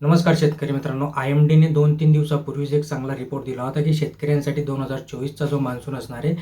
नमस्कार शेतकरी मित्रांनो आय एम डीने दोन तीन दिवसापूर्वीच एक चांगला रिपोर्ट दिला होता की शेतकऱ्यांसाठी दोन हजार चोवीसचा जो मान्सून असणार आहे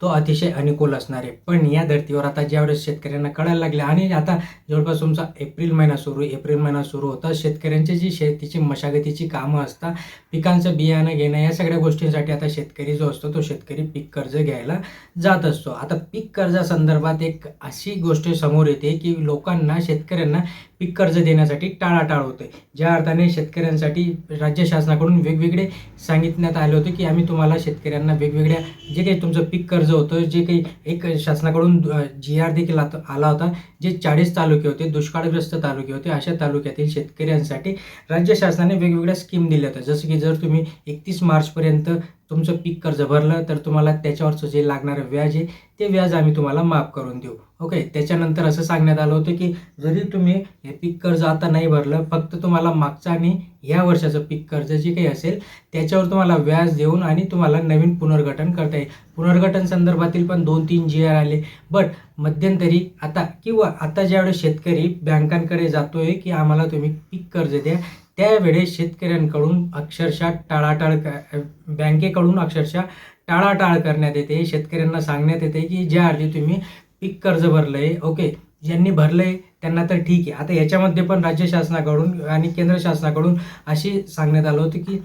तो अतिशय अनुकूल असणार आहे. पण या धर्तीवर आता ज्यावेळेस शेतकऱ्यांना कळायला लागले आणि आता जवळपास तुमचा एप्रिल महिना सुरू एप्रिल महिना सुरू होता शेतकऱ्यांची जी शेतीची मशागतीची कामं असतात पिकांचं बियाणं घेणं या सगळ्या गोष्टींसाठी आता शेतकरी जो असतो तो शेतकरी पीक कर्ज घ्यायला जात असतो. आता पीक कर्जासंदर्भात एक अशी गोष्ट समोर येते की लोकांना शेतकऱ्यांना पीक कर्ज देण्यासाठी टाळाटाळ होते ज्या अर्थाने शेतकऱ्यांसाठी राज्य शासनाकडून वेगवेगळे सांगितण्यात आले होते की आम्ही तुम्हाला शेतकऱ्यांना वेगवेगळ्या जे काही तुमचं पीक कर्ज होतं जे काही एक शासनाकडून जी आर देखील आता आला होता जे चाळीस तालुके होते दुष्काळग्रस्त तालुके होते अशा तालुक्यातील शेतकऱ्यांसाठी राज्य शासनाने वेगवेगळ्या स्कीम दिल्या होत्या. जसं की जर तुम्ही एकतीस मार्चपर्यंत तुमचं पीक कर्ज भरलं तर तुम्हाला त्याच्यावरचं जे लागणारं व्याज आहे ते व्याज आम्ही तुम्हाला माफ करून देऊ. ओके त्याच्यानंतर असं सांगण्यात आलं होतं की जरी तुम्ही हे पीक कर्ज आता नाही भरलं फक्त तुम्हाला मागचं आणि ह्या वर्षाचं पीक कर्ज जे काही असेल त्याच्यावर तुम्हाला व्याज देऊन आणि तुम्हाला नवीन पुनर्गठन करता येईल. पुनर्गठन संदर्भातील पण दोन तीन जी आर आले. बट मध्यंतरी आता किंवा आता ज्यावेळेस शेतकरी बँकांकडे जातोय की आम्हाला तुम्ही पीक कर्ज द्या त्यावेळेस शेतकऱ्यांकडून अक्षरशः टाळाटाळ क बँकेकडून अक्षरशः टाळाटाळ करण्यात येते. शेतकऱ्यांना सांगण्यात येते की ज्या अर्जी तुम्ही पीक कर्ज भरलं आहे ओके ज्यांनी भरलं आहे त्यांना तर ठीक आहे. आता याच्यामध्ये पण राज्य शासनाकडून आणि केंद्र शासनाकडून अशी सांगण्यात आलं होतं की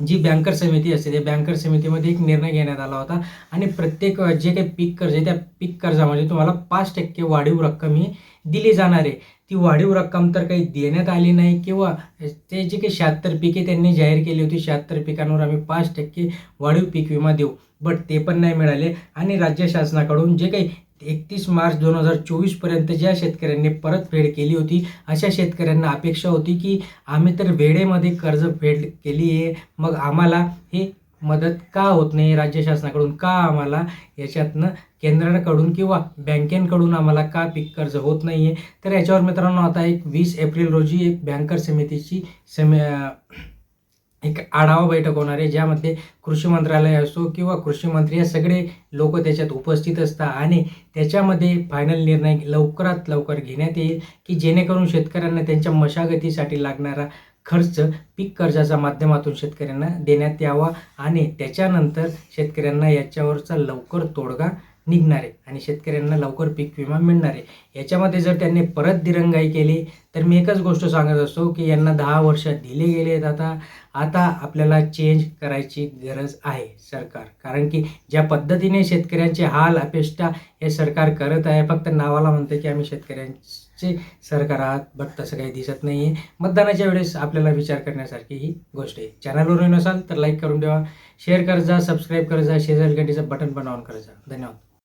जी बँकर समिती असते त्या बँकर समितीमध्ये एक निर्णय घेण्यात आला होता. आणि प्रत्येक जे काही पीक कर्ज आहे त्या पीक कर्जामध्ये तुम्हाला पाच टक्के वाढीव रक्कम ही दिली जाणार आहे. ती वाढीव रक्कम तर काही देण्यात आली नाही किंवा ते जे काही शहात्तर पिके त्यांनी जाहीर केली होती शहात्तर पिकांवर आम्ही पाच टक्के वाढीव पीक विमा देऊ. बट ते पण नाही मिळाले. आणि राज्य शासनाकडून जे काही एकतीस मार्च दोन हजार चोवीसपर्यंत ज्या शेतकऱ्यांनी परतफेड केली होती अशा शेतकऱ्यांना अपेक्षा होती की आम्ही तर वेळेमध्ये कर्ज फेड केली आहे मग आम्हाला ही मदत का होत नाही? राज्य शासनाकडून का आम्हाला याच्यातनं केंद्राकडून किंवा बँकेकडून आम्हाला का पीक कर्ज होत नाही आहे तर याच्यावर मित्रांनो आता एक वीस एप्रिल रोजी एक बँकर समितीची समे एक आढावा बैठक होणार आहे ज्यामध्ये कृषी मंत्रालय असो किंवा कृषी मंत्री हे सगळे लोक त्याच्यात उपस्थित असतात आणि त्याच्यामध्ये फायनल निर्णय लवकरात लवकर घेण्यात येईल की जेणेकरून शेतकऱ्यांना त्यांच्या मशागतीसाठी लागणारा खर्च पीक कर्जाच्या माध्यमातून शेतकऱ्यांना देण्यात यावा आणि त्याच्यानंतर शेतकऱ्यांना याच्यावरचा लवकर तोडगा निघणार आहे. आणि शेतकऱ्यांना लवकर पीक विमा मिळणार. आहे याच्यामध्ये जर त्यांनी परत दिरंगाई केली तर मी एकच गोष्ट सांगत असतो की यांना दहा वर्ष दिले गेले आहेत आता. आता आपल्याला चेंज करायची गरज आहे सरकार. कारण की ज्या पद्धतीने शेतकऱ्यांचे हाल अपेष्टा हे सरकार करत आहे फक्त नावाला म्हणतं की आम्ही शेतकऱ्यांचे सरकार आहात बट तसं काही दिसत नाही आहे मतदानाच्या वेळेस आपल्याला विचार करण्यासारखी ही गोष्ट आहे. चॅनलवर नसाल तर लाईक करून ठेवा. शेअर कर जा सबस्क्राईब कर जा शेजारी घंटीचं बटन पण ऑन कर जा धन्यवाद.